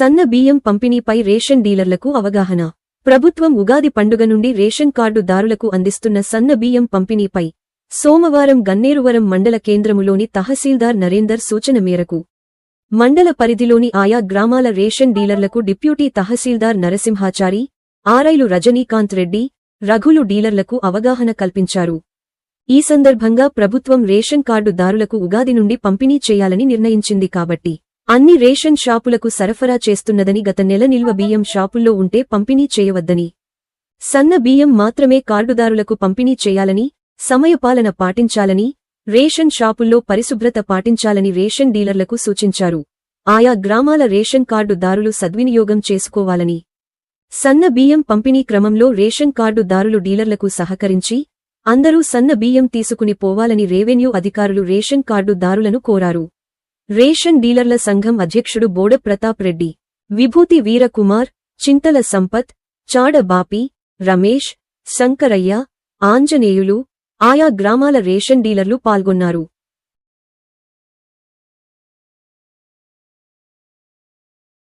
సన్న బియ్యం పంపిణీపై రేషన్ డీలర్లకు అవగాహన. ప్రభుత్వం ఉగాది పండుగ నుండి రేషన్ కార్డు దారులకు అందిస్తున్న సన్న బియ్యం పంపిణీపై సోమవారం గన్నేరువరం మండల కేంద్రములోని తహసీల్దార్ నరేందర్ సూచన మేరకు మండల పరిధిలోని ఆయా గ్రామాల రేషన్ డీలర్లకు డిప్యూటీ తహసీల్దార్ నరసింహాచారి ఆరైలు రజనీకాంత్ రెడ్డి రఘులు డీలర్లకు అవగాహన కల్పించారు. ఈ సందర్భంగా ప్రభుత్వం రేషన్ కార్డు దారులకు ఉగాది నుండి పంపిణీ చేయాలని నిర్ణయించింది కాబట్టి అన్ని రేషన్ షాపులకు సరఫరా చేస్తున్నదని గత నెల నిల్వ బియ్యం షాపుల్లో ఉంటే పంపిణీ చేయవద్దని. సన్న బియ్యం మాత్రమే కార్డుదారులకు పంపిణీ చేయాలని సమయపాలన పాటించాలని రేషన్ షాపుల్లో పరిశుభ్రత పాటించాలని రేషన్ డీలర్లకు సూచించారు. ఆయా గ్రామాల రేషన్ కార్డు దారులు సద్వినియోగం చేసుకోవాలని. సన్న బియ్యం పంపిణీ క్రమంలో రేషన్ కార్డు దారులు డీలర్లకు సహకరించి అందరూ సన్న బియ్యం తీసుకుని పోవాలని రెవెన్యూ అధికారులు రేషన్ కార్డు దారులను కోరారు. రేషన్ డీలర్ల సంఘం అధ్యక్షుడు బోడ ప్రతాప్ రెడ్డి విభూతి వీరకుమార్ చింతల సంపత్ చాడ బాపి రమేష్ శంకరయ్య ఆంజనేయులు ఆయా గ్రామాల రేషన్ డీలర్లు పాల్గొన్నారు.